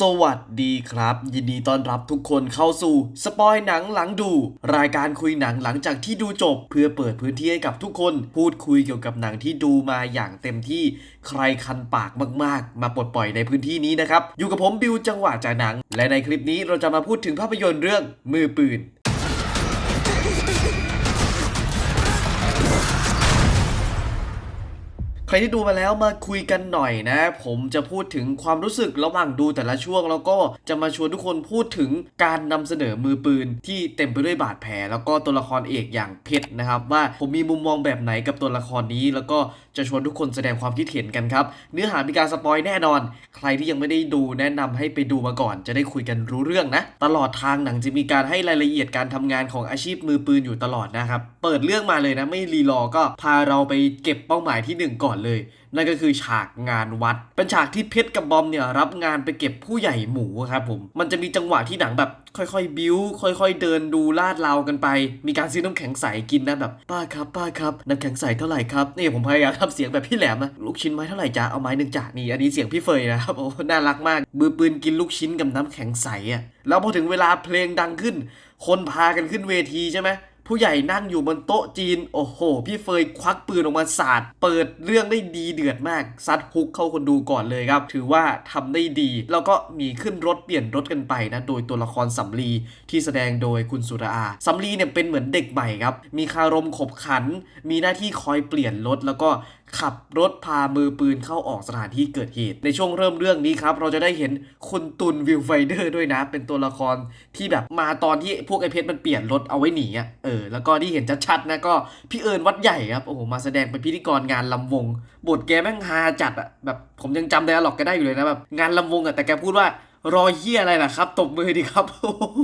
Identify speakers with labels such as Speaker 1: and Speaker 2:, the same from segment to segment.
Speaker 1: สวัสดีครับ ยินดีต้อนรับทุกคนเข้าสู่สปอยหนังหลังดู รายการคุยหนังหลังจากที่ดูจบ เพื่อเปิดพื้นที่ให้กับทุกคน พูดคุยเกี่ยวกับหนังที่ดูมาอย่างเต็มที่ใครคันปากมากๆ มาปลดปล่อยในพื้นที่นี้นะครับ อยู่กับผมบิวจังหวะจากหนัง และในคลิปนี้เราจะมาพูดถึงภาพยนตร์เรื่องมือปืน รที่ดูมาแล้วมาคุยกันหน่อยนะ ผมจะพูดถึงความรู้สึกระหว่างดูแต่ละช่วง แล้วก็จะมาชวนทุกคนพูดถึงการนำเสนอมือปืนที่เต็มไปด้วยบาดแผล แล้วก็ตัวละครเอกอย่างเพชรนะครับ ว่าผมมีมุมมองแบบไหนกับตัวละครนี้ แล้วก็จะชวนทุกคนแสดงความคิดเห็นกันครับ เนื้อหามีการสปอยแน่นอน ใครที่ยังไม่ได้ดูแนะนำให้ไปดูมาก่อน จะได้คุยกันรู้เรื่องนะ ตลอดทางหนังจะมีการให้รายละเอียดการทำงานของอาชีพมือปืนอยู่ตลอดนะครับ เปิดเรื่องมาเลยนะไม่รีรอก็พาเราไปเก็บเป้าหมายที่หนึ่งก่อนเลย นั่นก็คือฉากงานวัด เป็นฉากที่เพชรกับบอมเนี่ยรับงานไปเก็บผู้ใหญ่หมูครับผม มันจะมีจังหวะที่หนังแบบ ค่อยๆ บิ้ว ค่อยๆ เดินดูลาดเรากันไป มีการซื้อน้ำแข็งใสกินนะแบบ ป้าครับ ป้าครับน้ำแข็งใสเท่าไหร่ครับ นี่ผมพยายามทำเสียงแบบพี่แหลมนะลูกชิ้นไม้เท่าไหร่จ้าเอาไม้หนึ่งจ้านี่อันนี้เสียงพี่เฟยนะครับโอ้น่ารักมากมือปืนกินลูกชิ้นกับน้ำแข็งใสอะแล้วพอถึงเวลาเพลงดังขึ้น คนพากันขึ้นเวทีใช่ไหม ผู้ใหญ่นั่งอยู่บนโต๊ะจีน โอ้โห พี่เฟยควักปืนออกมาสาด เปิดเรื่องได้ดีเดือดมาก ซัดฮุกเข้าคนดูก่อนเลยครับ ถือว่าทำได้ดี แล้วก็มีขึ้นรถเปลี่ยนรถกันไปนะ โดยตัวละครสำลีที่แสดงโดยคุณสุราอาสำลีเนี่ยเป็นเหมือนเด็กใหม่ครับ มีคารมขบขัน มีหน้าที่คอยเปลี่ยนรถแล้วก็ขับรถพามือปืนเข้าออกสถานที่เกิดเหตุ ในช่วงเริ่มเรื่องนี้ครับ เราจะได้เห็นคุณตุนวิวไฟเดอร์ด้วยนะ เป็นตัวละครที่แบบมาตอนที่พวกไอเพชรมันเปลี่ยนรถเอาไว้หนีอะเออแล้วก็ที่เห็นชัดๆนะก็พี่เอิญวัดใหญ่ครับโอ้โหมาแสดงเป็นพิธีกรงานลำวง บทแกแม่งฮาจัดอะแบบผมยังจำได้หรอกแกได้อยู่เลยนะแบบงานลำวงอะแต่แกพูดว่ารอเฮียอะไรล่ะครับ ตบมือดีครับ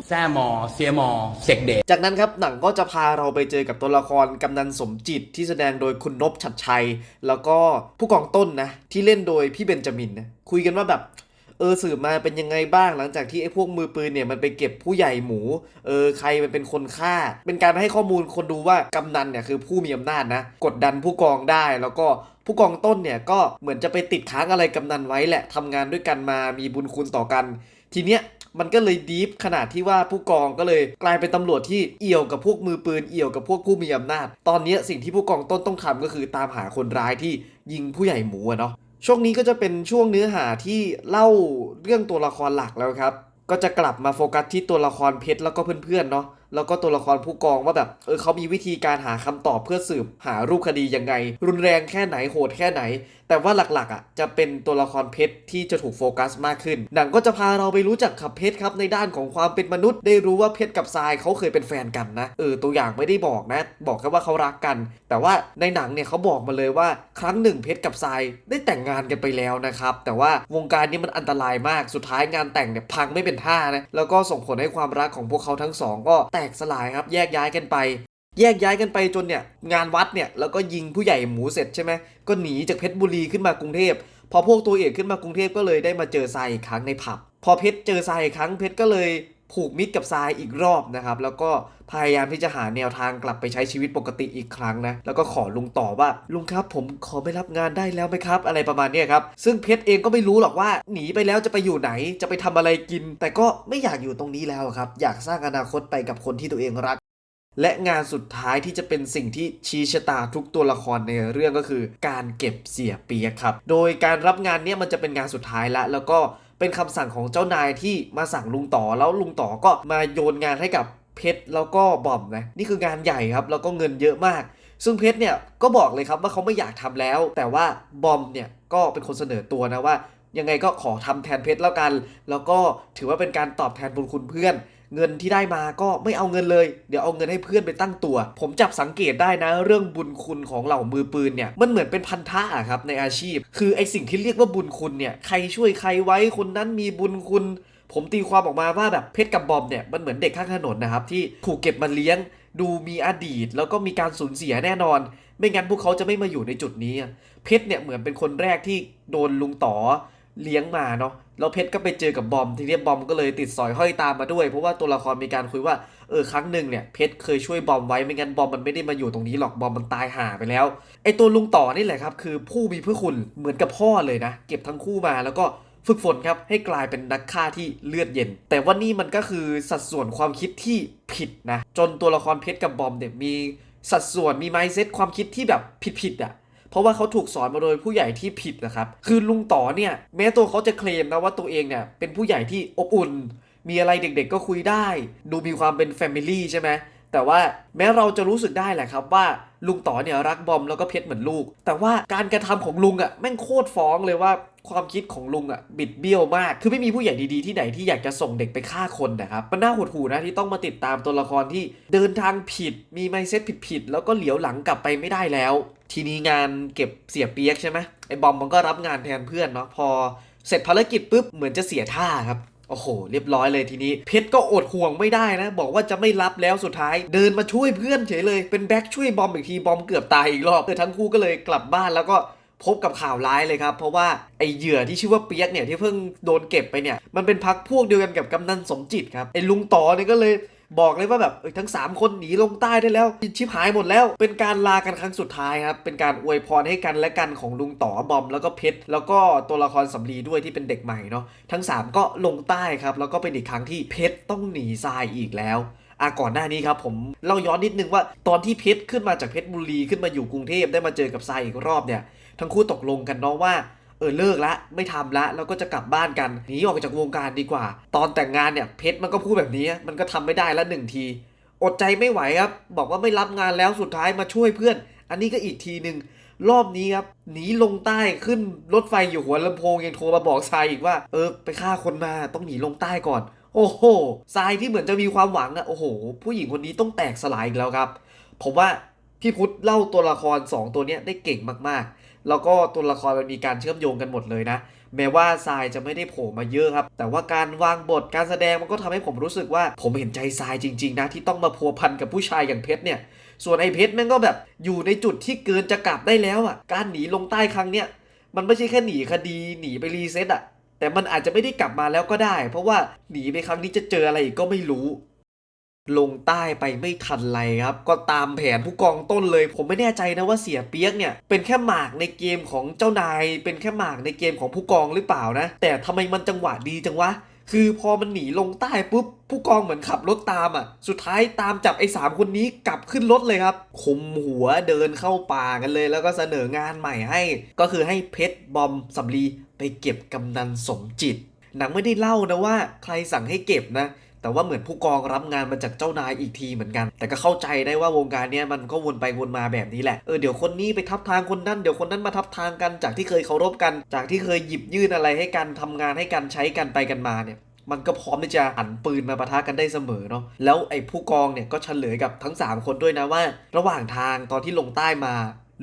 Speaker 2: แซ่มอ เสียมอ เสกเดช
Speaker 1: จากนั้นครับหนังก็จะพาเราไปเจอกับตัวละครกำนันสมจิตที่แสดงโดยคุณนพชัดชัย แล้วก็ผู้กองต้นนะ ที่เล่นโดยพี่เบนจามินนะคุยกันว่าแบบ เออสืบมาเป็นยังไงบ้างหลังจากที่ไอ้พวกมือปืนเนี่ยมันไปเก็บผู้ใหญ่หมูเออใครมันเป็นคนฆ่า เป็นการให้ข้อมูลคนดูว่ากำนันเนี่ยคือผู้มีอำนาจนะ กดดันผู้กองได้แล้วก็ผู้กองต้นเนี่ยก็เหมือนจะไปติดค้างอะไรกำนันไว้แหละทำงานด้วยกันมามีบุญคุณต่อกัน ทีเนี้ยมันก็เลยดีฟขนาดที่ว่าผู้กองก็เลยกลายเป็นตำรวจที่เอี่ยวกับพวกมือปืนเอี่ยวกับพวกผู้มีอำนาจ ตอนเนี้ยสิ่งที่ผู้กองต้นต้องทำก็คือตามหาคนร้ายที่ยิงผู้ใหญ่หมูเนาะ ช่วงนี้ก็จะเป็นช่วงเนื้อหาที่เล่าเรื่องตัวละครหลักแล้วครับ ก็จะกลับมาโฟกัสที่ตัวละครเพชรแล้วก็เพื่อนๆเนาะแล้วก็ตัวละครผู้กองว่าแบบเออเขามีวิธีการหาคำตอบเพื่อสืบหารูปคดียังไง รุนแรงแค่ไหนโหดแค่ไหน แต่ว่าหลักๆอะจะเป็นตัวละครเพชรที่จะถูกโฟกัสมากขึ้น หนังก็จะพาเราไปรู้จักกับเพชรครับในด้านของความเป็นมนุษย์ ได้รู้ว่าเพชรกับทรายเขาเคยเป็นแฟนกันนะเออตัวอย่างไม่ได้บอกนะ บอกแค่ว่าเขารักกัน แต่ว่าในหนังเนี่ยเขาบอกมาเลยว่าครั้งหนึ่งเพชรกับทรายได้แต่งงานกันไปแล้วนะครับแต่ว่าวงการนี้มันอันตรายมากสุดท้ายงานแต่งเนี่ยพังไม่เป็นท่านะแล้วก็ส่งผลให้ความรักของพวกเขาทั้งสองก็แตกสลายครับแยกย้ายกันไป แยกย้ายกันไปจนเนี่ยงานวัดเนี่ยแล้วก็ยิงผู้ใหญ่หมูเสร็จใช่ไหมก็หนีจากเพชรบุรีขึ้นมากรุงเทพพอพวกตัวเอกขึ้นมากรุงเทพก็เลยได้มาเจอทรายอีกครั้งในผับ พอเพชรเจอทรายอีกครั้งเพชรก็เลยผูกมิตรกับทรายอีกรอบนะครับ แล้วก็พยายามที่จะหาแนวทางกลับไปใช้ชีวิตปกติอีกครั้งนะ แล้วก็ขอลุงต่อว่าลุงครับ ผมขอไม่รับงานได้แล้วไหมครับ อะไรประมาณนี้ครับ ซึ่งเพชรเองก็ไม่รู้หรอกว่า หนีไปแล้วจะไปอยู่ไหน จะไปทำอะไรกิน แต่ก็ไม่อยากอยู่ตรงนี้แล้วครับ อยากสร้างอนาคตไปกับคนที่ตัวเองรัก และงานสุดท้ายที่จะเป็นสิ่งที่ชี้ชะตาทุกตัวละครในเรื่องก็คือ การเก็บเสียเปียกครับ โดยการรับงานเนี้ยมันจะเป็นงานสุดท้ายละ แล้วก็เป็นคำสั่งของเจ้านายที่มาสั่งลุงต่อแล้วลุงต่อก็มาโยนงานให้กับเพชรแล้วก็บอมนะนี่คืองานใหญ่ครับแล้วก็เงินเยอะมาก ซึ่งเพชรเนี่ยก็บอกเลยครับว่าเขาไม่อยากทำแล้ว แต่ว่าบอมเนี่ยก็เป็นคนเสนอตัวนะว่า ยังไงก็ขอทำแทนเพชรแล้วกัน แล้วก็ถือว่าเป็นการตอบแทนบุญคุณเพื่อน เงินที่ได้มาก็ไม่เอาเงินเลย เดี๋ยวเอาเงินให้เพื่อนไปตั้งตัว ผมจับสังเกตได้นะ เรื่องบุญคุณของเหล่ามือปืนเนี่ยมันเหมือนเป็นพันธะครับในอาชีพ คือไอสิ่งที่เรียกว่าบุญคุณเนี่ยใครช่วยใครไว้คนนั้นมีบุญคุณ ผมตีความออกมาว่าแบบเพชรกับบอมเนี่ยมันเหมือนเด็กข้างถนนนะครับที่ถูกเก็บมาเลี้ยง ดูมีอดีต แล้วก็มีการสูญเสียแน่นอน ไม่งั้นพวกเขาจะไม่มาอยู่ในจุดนี้ เพชรเนี่ยเหมือนเป็นคนแรกที่โดนลุงต่อ เลี้ยงมาเนาะแล้วเพชรก็ไปเจอกับบอมทีนี้บอมก็เลยติดสอยห้อยตามมาด้วย เพราะว่าตัวละครมีการคุยว่าเออครั้งหนึ่งเนี่ยเพชรเคยช่วยบอมไว้ไม่งั้นบอมมันไม่ได้มาอยู่ตรงนี้หรอกบอมมันตายห่าไปแล้วไอตัวลุงต่อนี่แหละครับคือผู้มีพระคุณเหมือนกับพ่อเลยนะ เก็บทั้งคู่มาแล้วก็ฝึกฝนครับให้กลายเป็นนักฆ่าที่เลือดเย็น แต่ว่านี่มันก็คือสัดส่วนความคิดที่ผิดนะจนตัวละครเพชรกับบอมเนี่ยมีสัดส่วนมีไมซ์เซ็ตความคิดที่แบบผิดๆอะ เพราะว่าเขาถูกสอนมาโดยผู้ใหญ่ที่ผิดนะครับ คือลุงต่อเนี่ย แม้ตัวเขาจะเคลมนะว่าตัวเองเนี่ยเป็นผู้ใหญ่ที่อบอุ่น มีอะไรเด็กๆก็คุยได้ ดูมีความเป็นแฟมิลี่ใช่ไหม แต่ว่าแม้เราจะรู้สึกได้แหละครับว่าลุงต่อเนี่ยรักบอมแล้วก็เพชรเหมือนลูก แต่ว่าการกระทำของลุงอะ่ะแม่งโคตรฟ้องเลยว่าความคิดของลุงอะ่ะบิดเบี้ยวมาก คือไม่มีผู้ใหญ่ดีๆที่ไหนที่อยากจะส่งเด็กไปฆ่าคนนะครับ มันน่าหดหู่นะที่ต้องมาติดตามตัวละครที่เดินทางผิด มีไมเซ็ตผิดๆแล้วก็เหลียวหลังกลับไปไม่ได้แล้ว ทีนี้งานเก็บเสียเปียกใช่ไหมไอ้บอมมันก็รับงานแทนเพื่อนเนาะพอเสร็จภารกิจปุ๊บเหมือนจะเสียท่าครับ โอ้โห เรียบร้อยเลยทีนี้ เพชรก็อดห่วงไม่ได้นะ บอกว่าจะไม่รับแล้วสุดท้าย เดินมาช่วยเพื่อนเฉยเลย เป็นแบ็คช่วยบอมอีกทีบอมเกือบตายอีกรอบเออทั้งคู่ก็เลยกลับบ้านแล้วก็พบกับข่าวร้ายเลยครับ เพราะว่าไอเหยื่อที่ชื่อว่าเปียกเนี่ยที่เพิ่งโดนเก็บไปเนี่ยมันเป็นพักพวกเดียวกันกับกำนันสมจิตครับไอลุงต่อเนี่ยก็เลย บอกเลยว่าแบบทั้ง 3 คนหนีลงใต้ได้แล้วชิบหายหมดแล้ว เป็นการลากันครั้งสุดท้ายครับ เป็นการอวยพรให้กันและกันของลุงต่อบอมแล้วก็เพชรแล้วก็ตัวละครสำลีด้วยที่เป็นเด็กใหม่เนาะทั้ง 3 ก็ลงใต้ครับ แล้วก็เป็นอีกครั้งที่เพชรต้องหนีทรายอีกแล้วอะก่อนหน้านี้ครับผมเล่าย้อนนิดนึงว่าตอนที่เพชรขึ้นมาจากเพชรบุรีขึ้นมาอยู่กรุงเทพได้มาเจอกับทรายอีกรอบเนี่ย ทั้งคู่ตกลงกันเนาะว่า เออเลิกละไม่ทำละแล้วก็จะกลับบ้านกันหนีออกจากวงการดีกว่า ตอนแต่งงานเนี่ยเพชรมันก็พูดแบบนี้มันก็ทำไม่ได้ละหนึ่งที อดใจไม่ไหวครับ บอกว่าไม่รับงานแล้วสุดท้ายมาช่วยเพื่อน อันนี้ก็อีกทีหนึ่งรอบนี้ครับหนีลงใต้ขึ้นรถไฟอยู่หัวลำโพงยังโทรมาบอกทรายอีกว่า เออไปฆ่าคนมาต้องหนีลงใต้ก่อน โอ้โหทรายที่เหมือนจะมีความหวังอะโอ้โห ผู้หญิงคนนี้ต้องแตกสลายอีกแล้วครับ ผมว่า พี่พุทธเล่าตัวละคร 2 ตัวเนี้ยได้เก่งมากๆ แล้วก็ตัวละครมันมีการเชื่อมโยงกันหมดเลยนะ แม้ว่าทรายจะไม่ได้โผล่มาเยอะครับ แต่ว่าการวางบทการแสดงมันก็ทำให้ผมรู้สึกว่า ผมเห็นใจทรายจริงๆนะที่ต้องมาพัวพันกับผู้ชายอย่างเพชรเนี่ย ส่วนไอ้เพชรแม่งก็แบบอยู่ในจุดที่เกินจะกลับได้แล้วอะ การหนีลงใต้ครั้งเนี้ยมันไม่ใช่แค่หนีคดีหนีไปรีเซ็ตอะ แต่มันอาจจะไม่ได้กลับมาแล้วก็ได้ เพราะว่าหนีไปครั้งนี้จะเจออะไรอีกก็ไม่รู้ ลงใต้ไปไม่ทันไรครับ ก็ตามแผนผู้กองต้นเลย ผมไม่แน่ใจนะว่าเสียเปียกเนี่ย เป็นแค่หมากในเกมของเจ้านาย เป็นแค่หมากในเกมของผู้กองหรือเปล่านะ แต่ทำไมมันจังหวะดีจังวะ คือพอมันหนีลงใต้ปุ๊บ ผู้กองเหมือนขับรถตามอะ สุดท้ายตามจับไอ้สามคนนี้กลับขึ้นรถเลยครับคุมหัวเดินเข้าป่ากันเลย แล้วก็เสนองานใหม่ให้ ก็คือให้เพชรบอมสำลีไปเก็บกำนันสมจิต หนังไม่ได้เล่านะว่าใครสั่งให้เก็บนะ แต่ว่าเหมือนผู้กองรับงานมาจากเจ้านายอีกทีเหมือนกัน แต่ก็เข้าใจได้ว่าวงการเนี้ยมันก็วนไปวนมาแบบนี้แหละเออเดี๋ยวคนนี้ไปทับทางคนนั้นเดี๋ยวคนนั้นมาทับทางกันจากที่เคยเคารพกัน จากที่เคยหยิบยื่นอะไรให้กันทำงานให้กันใช้กันไปกันมาเนี่ยมันก็พร้อมที่จะหันปืนมาปะทะกันได้เสมอเนาะ แล้วไอ้ผู้กองเนี่ยก็เฉลยกับทั้ง 3 คนด้วยนะว่า ระหว่างทางตอนที่ลงใต้มา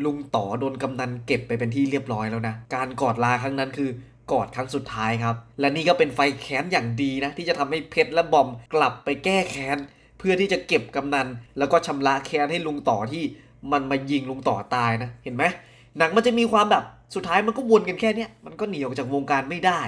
Speaker 1: ลุงต่อโดนกำนันเก็บไปเป็นที่เรียบร้อยแล้วนะ การกอดลาครั้งนั้นคือ กอดครั้งสุดท้ายครับ และนี่ก็เป็นไฟแค้นอย่างดีนะ ที่จะทำให้เพชรและบอมกลับไปแก้แค้น เพื่อที่จะเก็บกำนัน แล้วก็ชำระแค้นให้ลุงต่อที่มันมายิงลุงต่อตายนะ เห็นไหมหนังมันจะมีความแบบสุดท้ายมันก็วนกันแค่เนี้ยมันก็หนีออกจากวงการไม่ได้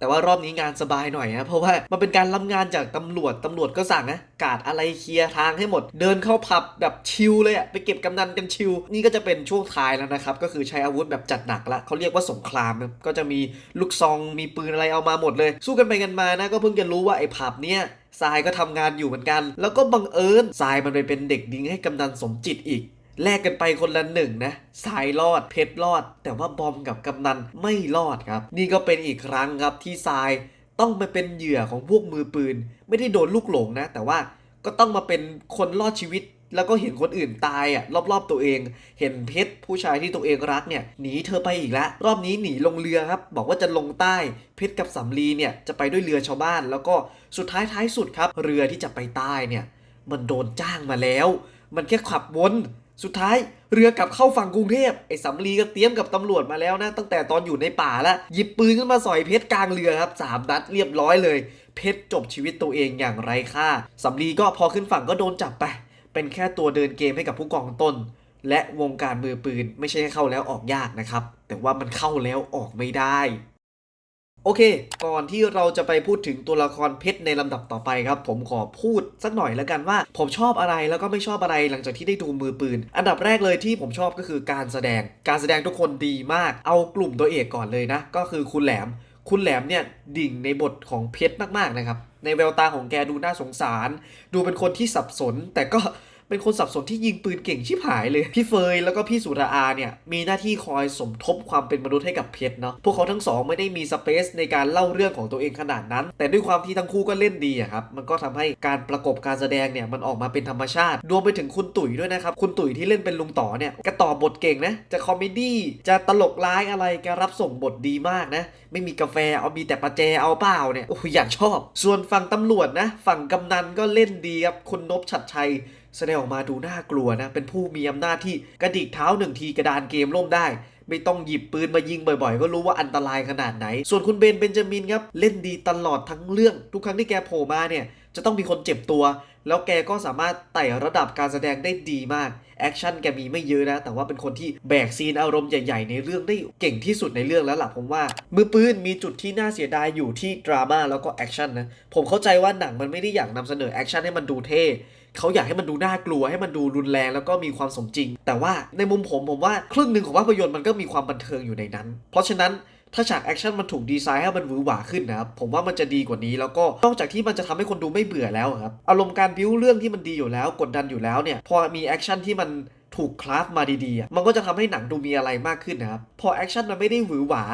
Speaker 1: แต่ว่ารอบนี้งานสบายหน่อยนะเพราะว่ามันเป็นการรับงานจากตำรวจตำรวจก็สั่งนะกาดอะไรเคลียร์ทางให้หมด เดินเข้าผับแบบชิลเลยอะไปเก็บกำนันกันชิลนี่ก็จะเป็นช่วงท้ายแล้วนะครับ ก็คือใช้อาวุธแบบจัดหนักละเขาเรียกว่าสงครามนะก็จะมีลูกซองมีปืนอะไรเอามาหมดเลย สู้กันไปกันมานะก็เพิ่งจะรู้ว่าไอ้ผับเนี่ยทรายก็ทำงานอยู่เหมือนกัน แล้วก็บังเอิญทรายมันไปเป็นเด็กดิ้งให้กำนันสมจิตอีก แลกกันไปคนละหนึ่งนะสายรอดเพชรรอด แต่ว่าบอมกับกำนันไม่รอดครับ นี่ก็เป็นอีกครั้งครับที่ทรายต้องมาเป็นเหยื่อของพวกมือปืน ไม่ได้โดนลูกหลงนะ แต่ว่าก็ต้องมาเป็นคนรอดชีวิต แล้วก็เห็นคนอื่นตายอะรอบๆตัวเอง เห็นเพชรผู้ชายที่ตัวเองรักเนี่ยหนีเธอไปอีกแล้วรอบนี้หนีลงเรือครับ บอกว่าจะลงใต้เพชรกับสำลีเนี่ยจะไปด้วยเรือชาวบ้าน แล้วก็สุดท้ายท้ายสุดครับ เรือที่จะไปใต้เนี่ย มันโดนจ้างมาแล้ว มันแค่ขับวน สุดท้ายเรือกลับเข้าฝั่งกรุงเทพไอ้สำลีก็เตรียมกับตำรวจมาแล้วนะ ตั้งแต่ตอนอยู่ในป่าแล้วหยิบปืนขึ้นมาสอยเพชรกลางเรือครับสามนัดเรียบร้อยเลย เพชรจบชีวิตตัวเองอย่างไร้ค่าสำลีก็พอขึ้นฝั่งก็โดนจับไป เป็นแค่ตัวเดินเกมให้กับผู้กองต้น และวงการมือปืนไม่ใช่เข้าแล้วออกยากนะครับแต่ว่ามันเข้าแล้วออกไม่ได้ โอเค ก่อนที่เราจะไปพูดถึงตัวละครเพชรในลำดับต่อไปครับ ผมขอพูดสักหน่อยแล้วกันว่า ผมชอบอะไรแล้วก็ไม่ชอบอะไรหลังจากที่ได้ดูมือปืน อันดับแรกเลยที่ผมชอบก็คือการแสดง การแสดงทุกคนดีมาก เอากลุ่มตัวเอกก่อนเลยนะ ก็คือคุณแหลม คุณแหลมเนี่ยดิ่งในบทของเพชรมากๆนะครับ ในแววตาของแกดูน่าสงสาร ดูเป็นคนที่สับสน แต่ก็ เป็นคนสับสนที่ยิงปืนเก่งชิบหายเลย พี่เฟยแล้วก็พี่สุราอาเนี่ยมีหน้าที่คอยสมทบความเป็นมนุษย์ให้กับเพชรเนาะพวกเขาทั้งสองไม่ได้มีสเปซในการเล่าเรื่องของตัวเองขนาดนั้น แต่ด้วยความที่ทั้งคู่ก็เล่นดีอะครับมันก็ทำให้การประกบการแสดงเนี่ยมันออกมาเป็นธรรมชาติ รวมไปถึงคุณตุ๋ยด้วยนะครับคุณตุ๋ยที่เล่นเป็นลุงต่อเนี่ยแกต่อบทเก่งนะจะคอมเมดี้จะตลกร้ายอะไรแกรับส่งบทดีมากนะไม่มีกาแฟเอามีแต่ประแจเอาเปล่าเนี่ยโอ้โหอยากชอบ ส่วนฝั่งตำรวจนะ ฝั่งกำนันก็เล่นดีครับคุณนพชัดชัย แสดงออกมาดูน่ากลัวนะ เป็นผู้มีอำนาจที่กระดิกเท้าหนึ่งทีกระดานเกมล่มได้ ไม่ต้องหยิบปืนมายิงบ่อยๆ ก็รู้ว่าอันตรายขนาดไหน ส่วนคุณเบนเบนจามินครับ เล่นดีตลอดทั้งเรื่อง ทุกครั้งที่แกโผล่มาเนี่ย จะต้องมีคนเจ็บตัว แล้วแกก็สามารถไต่ระดับการแสดงได้ดีมากแอคชั่นแกมีไม่เยอะนะ แต่ว่าเป็นคนที่แบกซีนอารมณ์ใหญ่ๆ ในเรื่องได้เก่งที่สุดในเรื่องแล้วล่ะผมว่า มือปืนมีจุดที่น่าเสียดายอยู่ที่ดราม่าแล้วก็แอคชั่นนะ ผมเข้าใจว่าหนังมันไม่ได้อยากนำเสนอแอคชั่นให้มันดูเท่ เขาอยากให้มันดูน่ากลัวให้มันดูรุนแรงแล้วก็มีความสมจริง แต่ว่าในมุมผมผมว่าครึ่งหนึ่งของภาพยนตร์มันก็มีความบันเทิงอยู่ในนั้น เพราะฉะนั้นถ้าฉากแอคชั่นมันถูกดีไซน์ให้มันหวือหวาขึ้นนะครับผมว่ามันจะดีกว่านี้แล้วก็นอกจากที่มันจะทำให้คนดูไม่เบื่อแล้วครับอารมณ์การบิ้วเรื่องที่มันดีอยู่แล้วกดดันอยู่แล้วเนี่ยพอมีแอคชั่นที่มันถูกคราฟมาดีๆ มันก็จะทำให้หนังดูมีอะไรมากขึ้นนะครับพอแอคชั่นมันไม่ได้หวือหวา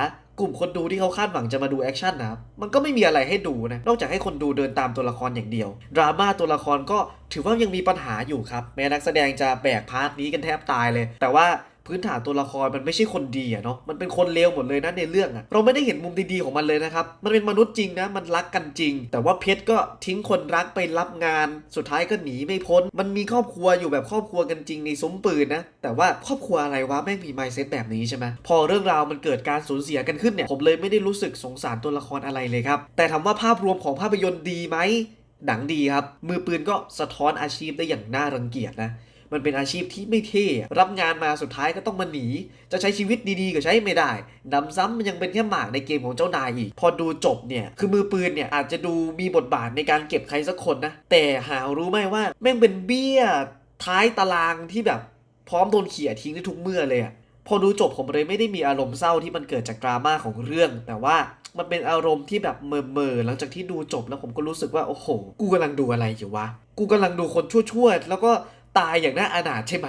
Speaker 1: กลุ่มคนดูที่เขาคาดหวังจะมาดูแอคชั่นนะครับ มันก็ไม่มีอะไรให้ดูนะ นอกจากให้คนดูเดินตามตัวละครอย่างเดียว ดราม่าตัวละครก็ถือว่ายังมีปัญหาอยู่ครับ แม้นักแสดงจะแบกพาร์ทนี้กันแทบตายเลย แต่ว่า พื้นฐานตัวละครมันไม่ใช่คนดีอะเนาะมันเป็นคนเลวหมดเลยนะในเรื่องอะเราไม่ได้เห็นมุมดีๆของมันเลยนะครับมันเป็นมนุษย์จริงนะมันรักกันจริง แต่ว่าเพชรก็ทิ้งคนรักไปรับงาน สุดท้ายก็หนีไม่พ้น มันมีครอบครัวอยู่แบบครอบครัวกันจริงในซุ้มปืนนะแต่ว่าครอบครัวอะไรวะแม่งมีไมเซ็ตแบบนี้ใช่ไหมพอเรื่องราวมันเกิดการสูญเสียกันขึ้นเนี่ยผมเลยไม่ได้รู้สึกสงสารตัวละครอะไรเลยครับแต่ถามว่าภาพรวมของภาพยนตร์ดีไหมหนังดีครับ มือปืนก็สะท้อนอาชีพได้อย่างน่ารังเกียจนะ มันเป็นอาชีพที่ไม่เท่ รับงานมาสุดท้ายก็ต้องมาหนี จะใช้ชีวิตดีๆก็ใช้ไม่ได้นำซ้ำมันยังเป็นแค่หมากในเกมของเจ้านายอีก พอดูจบเนี่ย คือมือปืนเนี่ยอาจจะดูมีบทบาทในการเก็บใครสักคนนะ แต่หารู้ไหมว่าแม่งเป็นเบี้ยท้ายตารางที่แบบพร้อมโดนเขี่ยทิ้งได้ทุกเมื่อเลยอะพอดูจบผมเลยไม่ได้มีอารมณ์เศร้าที่มันเกิดจากดราม่าของเรื่อง แต่ว่ามันเป็นอารมณ์ที่แบบเมอเมอๆหลังจากที่ดูจบแล้วผมก็รู้สึกว่าโอ้โห กูกำลังดูอะไรอยู่วะ กูกำลังดูคนชั่วๆ แล้วก็ ตายอย่างน่าอนาถใช่ไหม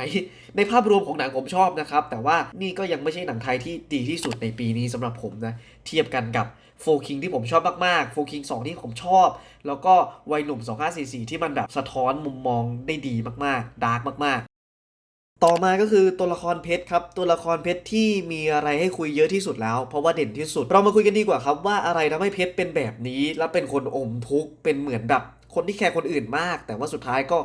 Speaker 1: ในภาพรวมของหนังผมชอบนะครับ แต่ว่านี่ก็ยังไม่ใช่หนังไทยที่ดีที่สุดในปีนี้สำหรับผมนะ เทียบกันกับโฟคิงที่ผมชอบมากๆโฟคิง2ที่ผมชอบ แล้วก็วัยหนุ่ม 2544 ที่มันแบบสะท้อนมุมมองได้ดีมากๆดาร์กมาก ๆ ต่อมาก็คือตัวละครเพชรครับ ตัวละครเพชรที่มีอะไรให้คุยเยอะที่สุดแล้ว เพราะว่าเด่นที่สุด เรามาคุยกันดีกว่าครับว่าอะไรทำให้เพชรเป็นแบบนี้ และเป็นคนอมทุกข์เป็นเหมือนแบบคนที่แคร์คนอื่นมาก แต่ว่าสุดท้ายก็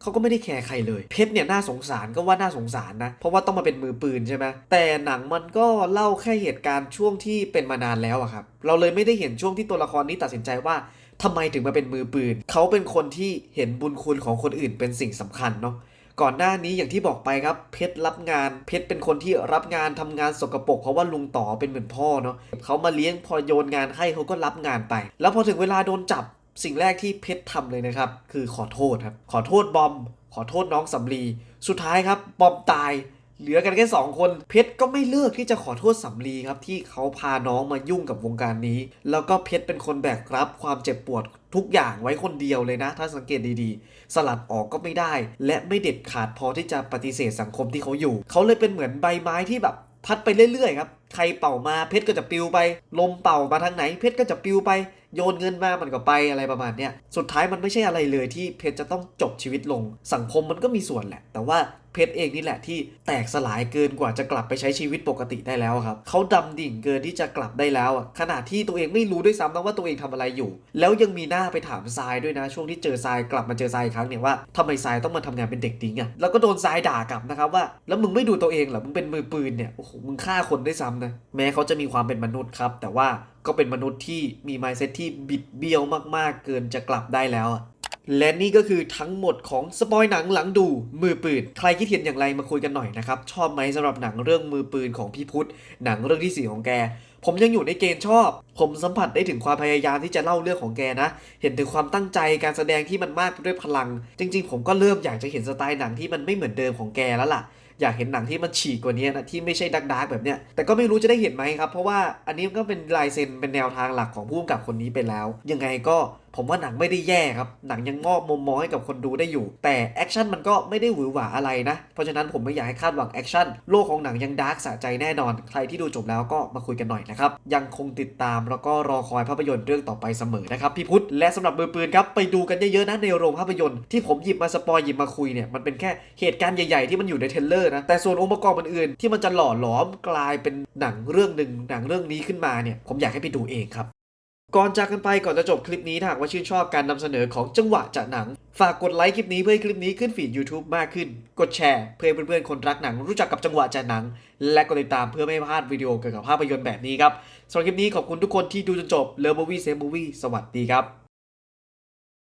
Speaker 1: เขาก็ไม่ได้แคร์ใครเลย เพชรเนี่ยน่าสงสารก็ว่าน่าสงสารนะ เพราะว่าต้องมาเป็นมือปืนใช่ไหมแต่หนังมันก็เล่าแค่เหตุการณ์ช่วงที่เป็นมานานแล้วอะครับ เราเลยไม่ได้เห็นช่วงที่ตัวละครนี้ตัดสินใจว่าทำไมถึงมาเป็นมือปืน เขาเป็นคนที่เห็นบุญคุณของคนอื่นเป็นสิ่งสำคัญเนาะก่อนหน้านี้อย่างที่บอกไปครับเพชรรับงาน เพชรเป็นคนที่รับงานทำงานสกปรกเพราะว่าลุงต่อเป็นเหมือนพ่อเนาะเขามาเลี้ยงพอโยนงานให้เขาก็รับงานไป แล้วพอถึงเวลาโดนจับ สิ่งแรกที่เพชรทำเลยนะครับ คือขอโทษครับ ขอโทษบอม ขอโทษน้องสำลี สุดท้ายครับบอมตาย เหลือกันแค่สองคน เพชรก็ไม่เลือกที่จะขอโทษสำลีครับ ที่เขาพาน้องมายุ่งกับวงการนี้ แล้วก็เพชรเป็นคนแบกรับความเจ็บปวดทุกอย่างไว้คนเดียวเลยนะ ถ้าสังเกตดีๆ สลัดออกก็ไม่ได้ และไม่เด็ดขาดพอที่จะปฏิเสธสังคมที่เขาอยู่ เขาเลยเป็นเหมือนใบไม้ที่แบบพัดไปเรื่อยๆครับ ใครเป่ามาเพชรก็จะปลิวไป ลมเป่ามาทางไหนเพชรก็จะปลิวไป โยนเงินมามันก็ไปอะไรประมาณเนี้ยสุดท้ายมันไม่ใช่อะไรเลยที่เพชรจะต้องจบชีวิตลง สังคมมันก็มีส่วนแหละ แต่ว่าเพชรเองนี่แหละที่แตกสลายเกินกว่าจะกลับไปใช้ชีวิตปกติได้แล้วครับเขาดำดิ่งเกินที่จะกลับได้แล้วอะขนาดที่ตัวเองไม่รู้ด้วยซ้ำนะว่าตัวเองทำอะไรอยู่ แล้วยังมีหน้าไปถามทรายด้วยนะ ช่วงที่เจอทรายกลับมาเจอทรายอีกครั้งเนี่ยว่าทำไมทรายต้องมาทำงานเป็นเด็กดิ้งอะแล้วก็โดนทรายด่ากลับนะครับว่า แล้วมึงไม่ดูตัวเองเหรอมึงเป็นมือปืนเนี่ยโอ้โหมึงฆ่าคนด้วยซ้ำนะแม้เขาจะมีความเป็นมนุษย์ครับ แต่ว่า ก็เป็นมนุษย์ที่มี mindset ที่บิดเบี้ยวมากๆ เกินจะกลับได้แล้วอะและนี่ก็คือทั้งหมดของสปอยหนังหลังดูมือปืน ใครคิดเห็นอย่างไรมาคุยกันหน่อยนะครับ ชอบไหมสำหรับหนังเรื่องมือปืนของพี่พุทธ หนังเรื่องที่สี่ของแก ผมยังอยู่ในเกณฑ์ชอบ ผมสัมผัสได้ถึงความพยายามที่จะเล่าเรื่องของแกนะ เห็นถึงความตั้งใจการแสดงที่มันมากด้วยพลัง จริง ๆ ผมก็เริ่มอยากจะเห็นสไตล์หนังที่มันไม่เหมือนเดิมของแกแล้วล่ะ อยากเห็นหนังที่มันฉีกกว่านี้นะที่ไม่ใช่ดักดักแบบเนี้ยแต่ก็ไม่รู้จะได้เห็นไหมครับ เพราะว่าอันนี้มันก็เป็นลายเซ็นเป็นแนวทางหลักของผู้กำกับคนนี้ไปแล้ว ยังไงก็ ผมว่าหนังไม่ได้แย่ครับ หนังยังมอบมุมมองให้กับคนดูได้อยู่ แต่แอคชั่นมันก็ไม่ได้หวือหวาอะไรนะ เพราะฉะนั้นผมไม่อยากให้คาดหวังแอคชั่น โลกของหนังยังดาร์กสะใจแน่นอน ใครที่ดูจบแล้วก็มาคุยกันหน่อยนะครับ ยังคงติดตามแล้วก็รอคอยภาพยนตร์เรื่องต่อไปเสมอนะครับพี่พุทธ และสำหรับมือปืนครับไปดูกันเยอะๆนะในโรงภาพยนตร์ที่ผมหยิบมาสปอยหยิบมาคุยเนี่ยมันเป็นแค่เหตุการณ์ใหญ่ๆที่มันอยู่ในเทรลเลอร์นะ แต่ส่วนองค์ประกอบอื่นๆที่มันจะหล่อหลอมกลายเป็นหนังเรื่องหนึ่งหนังเรื่องนี้ขึ้นมาเนี่ยผมอยากให้ไปดูเองครับ ก่อนจากกันไปก่อนจะจบคลิปนี้ถ้าหากว่าชื่นชอบการนำเสนอของจังหวะจากหนัง ฝากกดไลค์คลิปนี้เพื่อให้คลิปนี้ขึ้นฟีด YouTube มากขึ้น กดแชร์เพื่อเพื่อนๆคนรักหนัง รู้จักกับจังหวะจากหนัง และกดติดตามเพื่อไม่พลาดวิดีโอเกี่ยวกับภาพยนตร์แบบนี้ครับสำหรับคลิปนี้ขอบคุณทุกคนที่ดูจนจบเลิฟมูวี่เซฟมูวี่สวัสดีครับ